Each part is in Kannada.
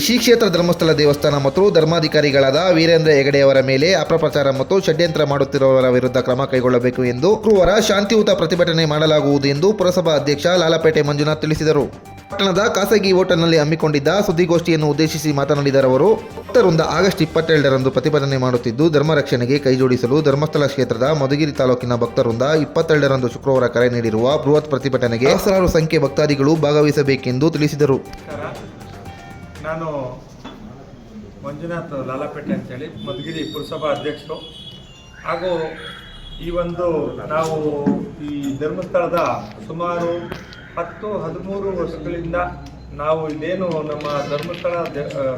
ಶ್ರೀ ಕ್ಷೇತ್ರ ಧರ್ಮಸ್ಥಳ ದೇವಸ್ಥಾನ ಮತ್ತು ಧರ್ಮಾಧಿಕಾರಿಗಳಾದ ವೀರೇಂದ್ರ ಹೆಗಡೆಯವರ ಮೇಲೆ ಅಪಪ್ರಚಾರ ಮತ್ತು ಷಡ್ಯಂತ್ರ ಮಾಡುತ್ತಿರುವವರ ವಿರುದ್ಧ ಕ್ರಮ ಕೈಗೊಳ್ಳಬೇಕು ಎಂದು ಗುರುವಾರ ಶಾಂತಿಯುತ ಪ್ರತಿಭಟನೆ ಮಾಡಲಾಗುವುದು ಎಂದು ಪುರಸಭಾ ಅಧ್ಯಕ್ಷ ಲಾಲಪೇಟೆ ಮಂಜುನಾಥ್ ತಿಳಿಸಿದರು. ಪಟ್ಟಣದ ಖಾಸಗಿ ಹೋಟೆಲ್ನಲ್ಲಿ ಹಮ್ಮಿಕೊಂಡಿದ್ದ ಸುದ್ದಿಗೋಷ್ಠಿಯನ್ನು ಉದ್ದೇಶಿಸಿ ಮಾತನಾಡಿದ ಅವರು ಭಕ್ತರಿಂದ ಆಗಸ್ಟ್ ಇಪ್ಪತ್ತೆರಡರಂದು ಪ್ರತಿಭಟನೆ ಮಾಡುತ್ತಿದ್ದು, ಧರ್ಮ ರಕ್ಷಣೆಗೆ ಕೈಜೋಡಿಸಲು ಧರ್ಮಸ್ಥಳ ಕ್ಷೇತ್ರದ ಮಧುಗಿರಿ ತಾಲೂಕಿನ ಭಕ್ತರಿಂದ ಇಪ್ಪತ್ತೆರಡರಂದು ಶುಕ್ರವಾರ ಕರೆ ನೀಡಿರುವ ಬೃಹತ್ ಪ್ರತಿಭಟನೆಗೆ ಸಹಸ್ರಾರು ಸಂಖ್ಯೆ ಭಕ್ತಾದಿಗಳು ಭಾಗವಹಿಸಬೇಕೆಂದು ತಿಳಿಸಿದರು. ನಾನು ಮಂಜುನಾಥ್ ಅಂತೇಳಿ, ಮಧುಗಿರಿ ಪುರಸಭಾ ಅಧ್ಯಕ್ಷರು. ಹಾಗೂ ಈ ಒಂದು ನಾವು ಈ ಧರ್ಮಸ್ಥಳದ ಸುಮಾರು ಹತ್ತು ಹದಿಮೂರು ವರ್ಷಗಳಿಂದ ನಾವು ಇದೇನು ನಮ್ಮ ಧರ್ಮಸ್ಥಳ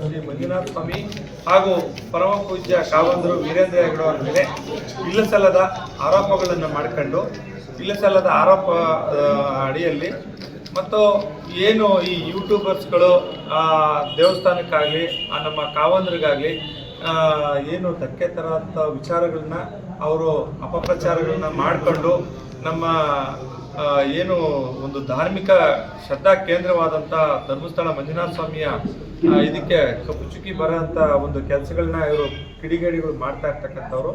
ಶ್ರೀ ಮಂಜುನಾಥ ಸ್ವಾಮಿ ಹಾಗೂ ಪರಮ ಪೂಜ್ಯ ಕಾವಂದರು ವೀರೇಂದ್ರ ಹೆಗಡೆ ಅವರ ಮೇಲೆ ಇಲ್ಲಸಲ್ಲದ ಆರೋಪಗಳನ್ನು ಮಾಡಿಕೊಂಡು ಇಲ್ಲಸಲ್ಲದ ಆರೋಪ ಅಡಿಯಲ್ಲಿ ಮತ್ತು ಏನು ಈ ಯೂಟ್ಯೂಬರ್ಸ್ಗಳು ಆ, ದೇವಸ್ಥಾನಕ್ಕಾಗಲಿ ಆ ನಮ್ಮ ಕಾವಂದ್ರಿಗಾಗಲಿ ಏನು ಧಕ್ಕೆ ತರೋಂಥ ವಿಚಾರಗಳನ್ನ ಅವರು ಅಪಪ್ರಚಾರಗಳನ್ನ ಮಾಡಿಕೊಂಡು ನಮ್ಮ ಏನು ಒಂದು ಧಾರ್ಮಿಕ ಶ್ರದ್ಧಾ ಕೇಂದ್ರವಾದಂಥ ಧರ್ಮಸ್ಥಳ ಮಂಜುನಾಥ ಸ್ವಾಮಿಯ ಇದಕ್ಕೆ ಕಪ್ಪು ಚುಕ್ಕಿ ಬರೋಂಥ ಒಂದು ಕೆಲಸಗಳನ್ನ ಇವರು ಕಿಡಿಗೇಡಿಗಳು ಮಾಡ್ತಾ ಇರ್ತಕ್ಕಂಥವ್ರು.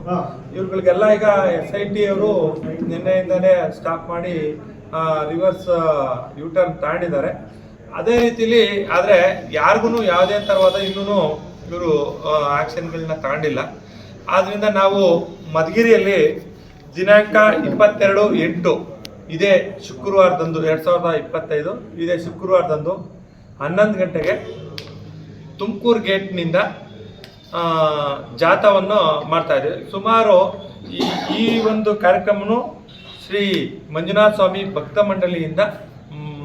ಇವ್ರುಗಳಿಗೆಲ್ಲ ಈಗ ಎಸ್ ಐ ಟಿ ಅವರು ನಿನ್ನೆಯಿಂದಲೇ ಸ್ಟಾಪ್ ಮಾಡಿ ರಿವರ್ಸ್ ಯೂಟರ್ನ್ ತಗೊಂಡಿದ್ದಾರೆ ಅದೇ ರೀತಿಲಿ ಆದರೆ ಯಾರಿಗೂ ಯಾವುದೇ ಥರವಾದ ಇನ್ನೂ ಇವರು ಆ್ಯಕ್ಷನ್ಗಳನ್ನ ತಗೊಂಡಿಲ್ಲ ಆದ್ದರಿಂದ ನಾವು ಮಧುಗಿರಿಯಲ್ಲಿ ದಿನಾಂಕ ಇಪ್ಪತ್ತೆರಡು ಎಂಟು ಇದೇ ಶುಕ್ರವಾರದಂದು ಎರಡು ಸಾವಿರದ ಇಪ್ಪತ್ತೈದು, ಇದೇ ಶುಕ್ರವಾರದಂದು ಹನ್ನೊಂದು ಗಂಟೆಗೆ ತುಮಕೂರು ಗೇಟ್ನಿಂದ ಮಾಡ್ತಾ ಇದ್ದೀವಿ ಸುಮಾರು ಈ ಈ ಒಂದು ಕಾರ್ಯಕ್ರಮನು ಶ್ರೀ ಮಂಜುನಾಥ ಸ್ವಾಮಿ ಭಕ್ತ ಮಂಡಳಿಯಿಂದ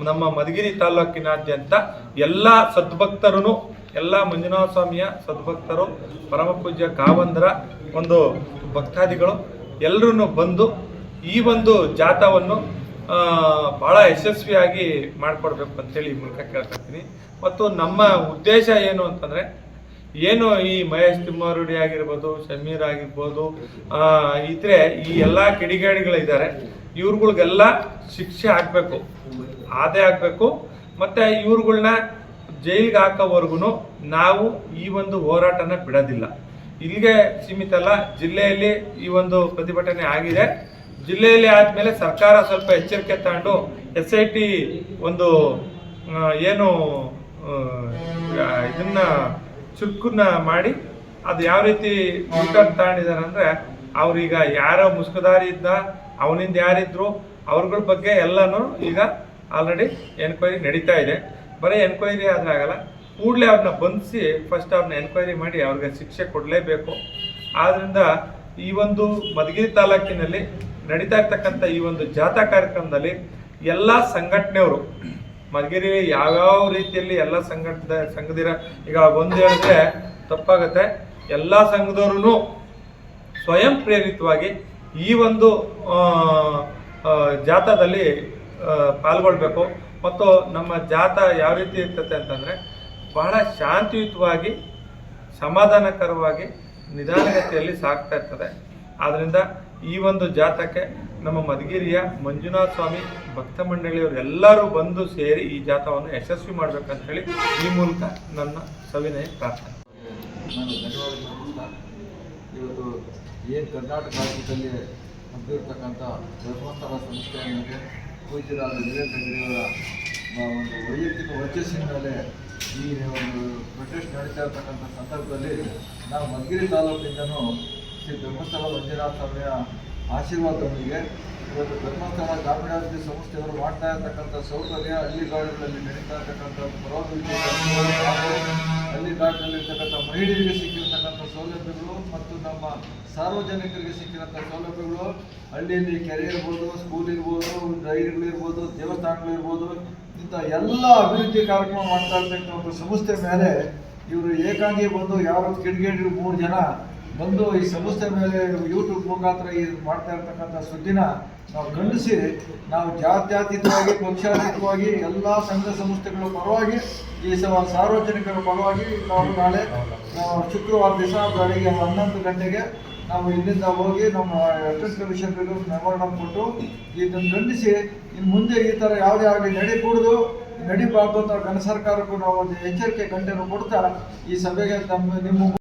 ನಮ್ಮ ಮಧುಗಿರಿ ತಾಲೂಕಿನಾದ್ಯಂತ ಎಲ್ಲ ಸದ್ಭಕ್ತರು ಎಲ್ಲ ಮಂಜುನಾಥ ಸ್ವಾಮಿಯ ಸದ್ಭಕ್ತರು, ಪರಮ ಪೂಜ್ಯ ಕಾವಂದರ ಒಂದು ಭಕ್ತಾದಿಗಳು ಎಲ್ಲರೂ ಬಂದು ಈ ಒಂದು ಜಾಥಾವನ್ನು ಬಹಳ ಯಶಸ್ವಿಯಾಗಿ ಮಾಡಿಕೊಡ್ಬೇಕು ಅಂತೇಳಿ ಮೂಲಕ ಕೇಳ್ಕೊತೀನಿ ಮತ್ತು ನಮ್ಮ ಉದ್ದೇಶ ಏನು ಅಂತಂದರೆ, ಏನು ಈ ಮಹೇಶ್ ತಿಮ್ಮಾರುಡಿ ಆಗಿರ್ಬೋದು ಶಮೀರ್ ಆಗಿರ್ಬೋದು ಇದ್ರೆ ಈ ಎಲ್ಲ ಕಿಡಿಗೇಡಿಗಳಿದ್ದಾರೆ, ಇವ್ರುಗಳಿಗೆಲ್ಲ ಶಿಕ್ಷೆ ಆಗಬೇಕು, ಆದೇ ಆಗಬೇಕು. ಮತ್ತು ಇವ್ರುಗಳನ್ನ ಜೈಲಿಗೆ ಹಾಕೋವರೆಗೂ ನಾವು ಈ ಒಂದು ಹೋರಾಟನ ಬಿಡೋದಿಲ್ಲ. ಇಲ್ಲಿಗೆ ಸೀಮಿತ ಅಲ್ಲ, ಜಿಲ್ಲೆಯಲ್ಲಿ ಈ ಒಂದು ಪ್ರತಿಭಟನೆ ಆಗಿದೆ. ಜಿಲ್ಲೆಯಲ್ಲಿ ಆದಮೇಲೆ ಸರ್ಕಾರ ಸ್ವಲ್ಪ ಎಚ್ಚರಿಕೆ ತಗೊಂಡು ಎಸ್ ಐ ಟಿ ಒಂದು ಏನು ಇದನ್ನ ಚುರುಕನ್ನ ಮಾಡಿ ಅದು ಯಾವ ರೀತಿ ರಿಟರ್ನ್ ತಗೊಂಡಿದ್ದಾರೆ ಅಂದ್ರೆ ಅವ್ರೀಗ ಯಾರೋ ಮುಸ್ಕುದಾರಿ ಇದ್ದ, ಅವನಿಂದ ಯಾರಿದ್ರು ಅವ್ರಗಳ ಬಗ್ಗೆ ಎಲ್ಲನೂ ಈಗ ಆಲ್ರೆಡಿ ಎನ್ಕ್ವೈರಿ ನಡೀತಾ ಇದೆ. ಬರೀ ಎನ್ಕ್ವೈರಿ ಆದ್ರೆ ಆಗಲ್ಲ, ಕೂಡಲೇ ಅವ್ರನ್ನ ಬಂಧಿಸಿ ಫಸ್ಟ್ ಅವ್ರನ್ನ ಎನ್ಕ್ವೈರಿ ಮಾಡಿ ಅವ್ರಿಗೆ ಶಿಕ್ಷೆ ಕೊಡಲೇಬೇಕು. ಆದ್ರಿಂದ ಈ ಒಂದು ಮಧುಗಿರಿ ತಾಲೂಕಿನಲ್ಲಿ ನಡೀತಾ ಇರ್ತಕ್ಕಂಥ ಈ ಒಂದು ಜಾಥಾ ಕಾರ್ಯಕ್ರಮದಲ್ಲಿ ಎಲ್ಲ ಸಂಘಟನೆಯವರು, ಮಧುಗಿರಿ ಯಾವ್ಯಾವ ರೀತಿಯಲ್ಲಿ ಎಲ್ಲ ಸಂಘಟನೆ ಸಂಘದಿರ, ಈಗ ಒಂದು ಹೇಳಿದ್ರೆ ತಪ್ಪಾಗತ್ತೆ. ಎಲ್ಲ ಸಂಘದವರು ಸ್ವಯಂ ಪ್ರೇರಿತವಾಗಿ ಈ ಒಂದು ಜಾಥಾದಲ್ಲಿ ಪಾಲ್ಗೊಳ್ಬೇಕು. ಮತ್ತು ನಮ್ಮ ಜಾಥಾ ಯಾವ ರೀತಿ ಇರ್ತದೆ ಅಂತಂದರೆ ಬಹಳ ಶಾಂತಿಯುತವಾಗಿ, ಸಮಾಧಾನಕರವಾಗಿ ನಿಧಾನಗತಿಯಲ್ಲಿ ಸಾಗ್ತಾ ಇರ್ತದೆ. ಆದ್ದರಿಂದ ಈ ಒಂದು ಜಾಥಾಕ್ಕೆ ನಮ್ಮ ಮಧುಗಿರಿಯ ಮಂಜುನಾಥ ಸ್ವಾಮಿ, ಭಕ್ತ ಮಂಡಳಿಯವರು ಎಲ್ಲರೂ ಬಂದು ಸೇರಿ ಈ ಜಾಥಾವನ್ನು ಯಶಸ್ವಿ ಮಾಡಬೇಕಂತ ಹೇಳಿ ಈ ಮೂಲಕ ನನ್ನ ಸವಿನಯ ಪ್ರಾರ್ಥನೆ. ನಾನು ಇವತ್ತು ಏನು ಕರ್ನಾಟಕ ರಾಜ್ಯದಲ್ಲಿ ಹಬ್ಬಿರ್ತಕ್ಕಂಥ ಧರ್ಮಸ್ಥಳ ಸಂಸ್ಥೆಯ ಮೇಲೆ ಪೂಜ್ಯರಾದ ವೀರೇಂದ್ರ ಗಿರಿಯವರ ಒಂದು ವೈಯಕ್ತಿಕ ವರ್ಚಸ್ಸಿನ ಮೇಲೆ ಈ ಒಂದು ಪ್ರೊಟೆಸ್ಟ್ ನಡೀತಾ ಇರ್ತಕ್ಕಂಥ ಸಂದರ್ಭದಲ್ಲಿ ನಾವು ಮಧುಗಿರಿ ತಾಲೂಕಿಂದನೂ ಶ್ರೀ ಧರ್ಮಸ್ಥಳ ಮಂಜುನಾಥ ಸ್ವಾಮಿಯ ಆಶೀರ್ವಾದದೊಂದಿಗೆ ಇವತ್ತು ಧರ್ಮಸ್ಥಳ ಗ್ರಾಮೀಣಾಭಿವೃದ್ಧಿ ಸಂಸ್ಥೆಯವರು ಮಾಡ್ತಾ ಇರತಕ್ಕಂಥ ಸೌಕರ್ಯ, ಹಳ್ಳಿಗಾಡುಗಳಲ್ಲಿ ನಡೀತಾ ಇರ್ತಕ್ಕಂಥ ಹಳ್ಳಿಗಾಡಿನಲ್ಲಿರ್ತಕ್ಕಂಥ ಮಹಿಳೆಯರಿಗೆ ಸಿಕ್ಕಿರತಕ್ಕಂಥ ಸೌಲಭ್ಯಗಳು ಮತ್ತು ನಮ್ಮ ಸಾರ್ವಜನಿಕರಿಗೆ ಸಿಕ್ಕಿರಂಥ ಸೌಲಭ್ಯಗಳು. ಹಳ್ಳಿಯಲ್ಲಿ ಕೆರೆ ಇರ್ಬೋದು ಸ್ಕೂಲ್ ಇರ್ಬೋದು ರೈಲುಗಳಿರ್ಬೋದು ದೇವಸ್ಥಾನಗಳಿರ್ಬೋದು ಇಂಥ ಎಲ್ಲ ಅಭಿವೃದ್ಧಿ ಕಾರ್ಯಕ್ರಮ ಮಾಡ್ತಾ ಇರ್ತಕ್ಕಂಥ ಒಂದು ಸಂಸ್ಥೆ ಮೇಲೆ ಇವರು ಏಕಾಂಗಿ ಬಂದು ಯಾರು ಕಿಡಿಗೇಡಿರು ಮೂರು ಜನ ಬಂದು ಈ ಸಂಸ್ಥೆ ಮೇಲೆ ಯೂಟ್ಯೂಬ್ ಮುಖಾಂತರ ಈ ಮಾಡ್ತಾ ಇರ್ತಕ್ಕಂಥ ಸುದ್ದಿನ ನಾವು ಖಂಡಿಸಿ, ನಾವು ಜಾತ್ಯತೀತವಾಗಿ, ಪಕ್ಷಾತೀತವಾಗಿ ಎಲ್ಲ ಸಂಘ ಸಂಸ್ಥೆಗಳ ಪರವಾಗಿ, ಈ ಸಾರ್ವಜನಿಕರ ಪರವಾಗಿ ನಾವು ನಾಳೆ ಶುಕ್ರವಾರ ದಿವಸ ಬೆಳಗ್ಗೆ ಹನ್ನೊಂದು ಗಂಟೆಗೆ ನಾವು ಇಲ್ಲಿಂದ ಹೋಗಿ ನಮ್ಮ ಅಟೆಂಡ್ ಕಮಿಷನ್ ಮೆಮೊರಂಡಮ್ ಕೊಟ್ಟು ಇದನ್ನು ಖಂಡಿಸಿ ಇನ್ನು ಮುಂದೆ ಈ ಥರ ಯಾವುದೇ ಆಗಲಿ ನಡೀಬಾರ್ದು ನಡಿಬಾರ್ದು ಅಂತ ಸರ್ಕಾರಕ್ಕೂ ನಾವು ಒಂದು ಎಚ್ಚರಿಕೆ ಗಂಟೆನೂ ಕೊಡ್ತಾ ಈ ಸಭೆಗೆ ತಮ್ಮ ನಿಮ್ಮ